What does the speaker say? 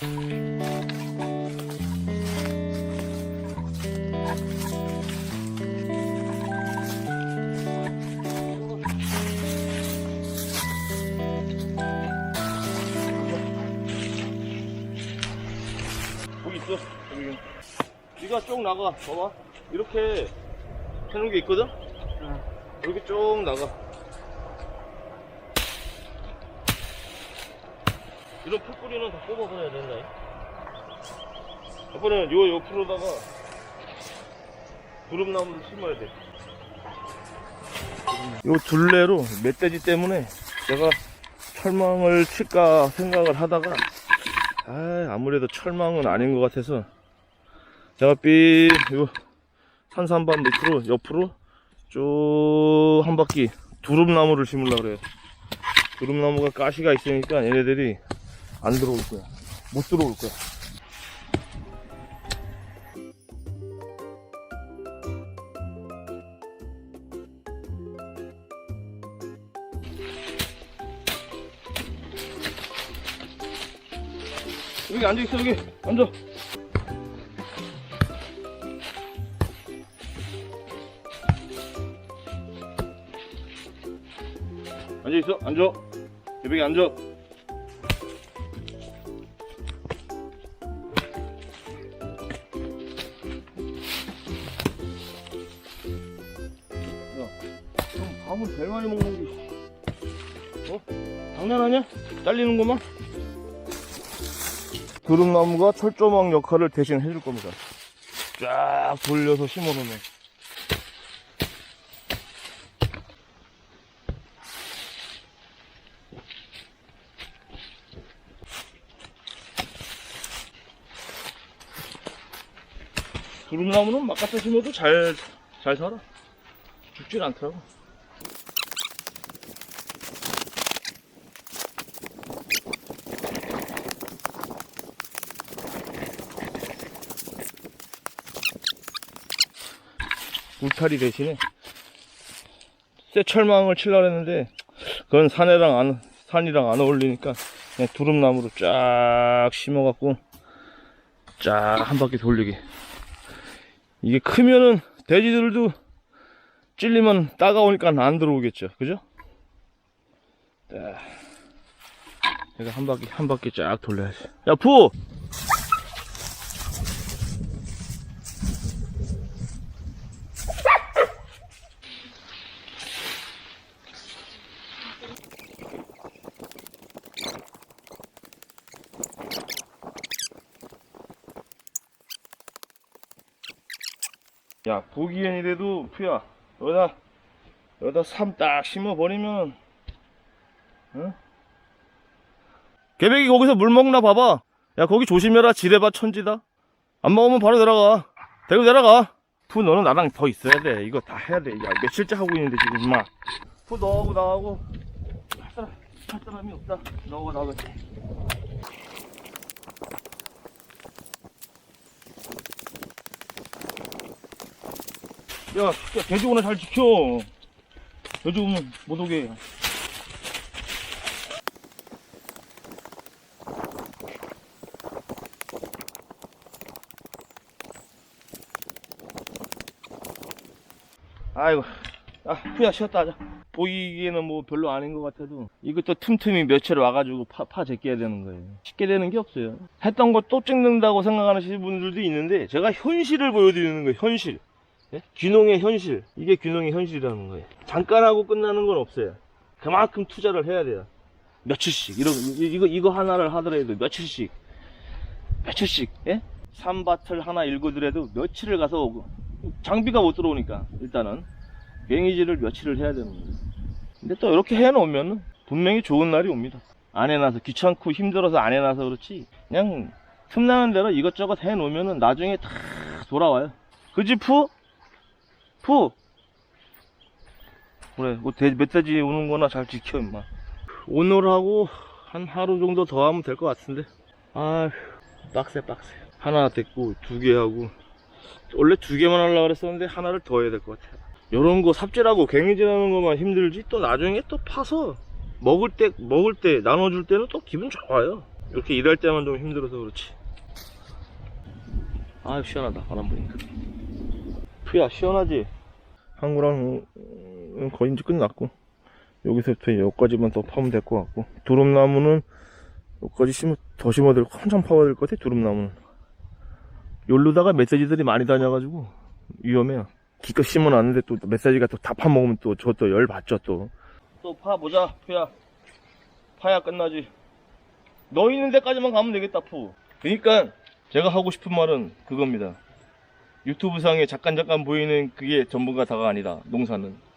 뭐 있어 여기. 네가 쭉 나가. 봐봐. 이렇게 해놓은 게 있거든? 이렇게 쭉 나가. 이런 풀뿌리는 다 뽑아버려야 된다. 이번에는 요 옆으로다가 두릅나무를 심어야 돼. 요 둘레로 멧돼지 때문에 내가 철망을 칠까 생각을 하다가 아, 아무래도 철망은 아닌 것 같아서 제가 삐요 산산반 밑으로 옆으로 쭉 한 바퀴 두릅나무를 심으려고 그래요. 두릅나무가 가시가 있으니까 얘네들이 안 들어올 거야. 못 들어올 거야. 여기 앉아 있어, 여기. 앉아. 앉아 있어, 앉아. 여기 앉아. 형 밥은 제일 많이 먹는 게. 어? 장난하냐? 잘리는구만? 두릅나무가 철조망 역할을 대신 해줄 겁니다. 쫙 돌려서 심어놓으면. 두릅나무는 막 갖다 심어도 잘, 잘 살아. 죽질 않더라고. 울타리 대신에 쇠 철망을 칠라 했는데 그건 산이랑 안 산이랑 안 어울리니까 그냥 두릅나무로 쫙 심어갖고 쫙 한 바퀴 돌리게 이게 크면은 돼지들도 찔리면 따가우니까 안 들어오겠죠 그죠? 자, 내가 한 바퀴 한 바퀴 쫙 돌려야지 야 푸! 야 보기엔 이래도 푸야. 여기다 여기다 삼 딱 심어버리면 응? 개백이 거기서 물 먹나 봐봐. 야 거기 조심해라 지뢰밭 천지다. 안 먹으면 바로 내려가. 대구 내려가. 푸 너는 나랑 더 있어야 돼. 이거 다 해야 돼야 며칠째 하고 있는데 지금 임마. 푸 너하고 나하고. 할 사람, 할 사람이 없다. 너하고 나하고 야, 야 돼지고나 잘 지켜. 돼지 오면 못 오게. 아이고, 아, 후야 쉬었다 하자. 보이기에는 뭐 별로 아닌 것 같아도 이것도 틈틈이 며칠 와가지고 파, 파 제껴야 되는 거예요. 쉽게 되는 게 없어요. 했던 거 또 찍는다고 생각하시는 분들도 있는데 제가 현실을 보여드리는 거예요. 현실. 예? 귀농의 현실. 이게 귀농의 현실이라는 거예요. 잠깐 하고 끝나는 건 없어요. 그만큼 투자를 해야 돼요. 며칠씩. 이런, 이- 이거, 이거 하나를 하더라도 며칠씩. 며칠씩, 예? 산밭을 하나 일구더라도 며칠을 가서 오고. 장비가 못 들어오니까, 일단은. 갱이질을 며칠을 해야 되는 거예요. 근데 또 이렇게 해놓으면 분명히 좋은 날이 옵니다. 안 해놔서 귀찮고 힘들어서 안 해놔서 그렇지. 그냥 틈나는 대로 이것저것 해놓으면 나중에 다 돌아와요. 그지, 푸? 푸! 그래, 뭐, 돼- 멧돼지 오는 거나 잘 지켜, 임마. 오늘하고 한 하루 정도 더 하면 될 것 같은데. 아휴, 빡세, 빡세. 하나 됐고, 두 개 하고. 원래 두 개만 하려고 그랬었는데, 하나를 더 해야 될 것 같아. 요런 거 삽질하고 갱이질하는 것만 힘들지, 또 나중에 또 파서, 먹을 때, 먹을 때, 나눠줄 때는 또 기분 좋아요. 이렇게 일할 때만 좀 힘들어서 그렇지. 아유, 시원하다, 바람 부니까. 푸야 시원하지? 항구랑 음, 거의 이제 끝났고 여기서부터 여기까지만 더 파면 될 것 같고 두릅나무는 여기까지 심어 더 심어야 될거 한참 파야 될 것 같아 두릅나무는 여기로다가 메시지들이 많이 다녀가지고 위험해요. 기껏 심어놨는데 또 메시지가 또 다 파먹으면 또 저또 열 받죠 또. 또 파 보자 푸야. 파야 끝나지. 너 있는 데까지만 가면 되겠다 푸. 그러니까 제가 하고 싶은 말은 그겁니다. 유튜브상에 잠깐 잠깐 보이는 그게 전부가 다가 아니다. 농사는.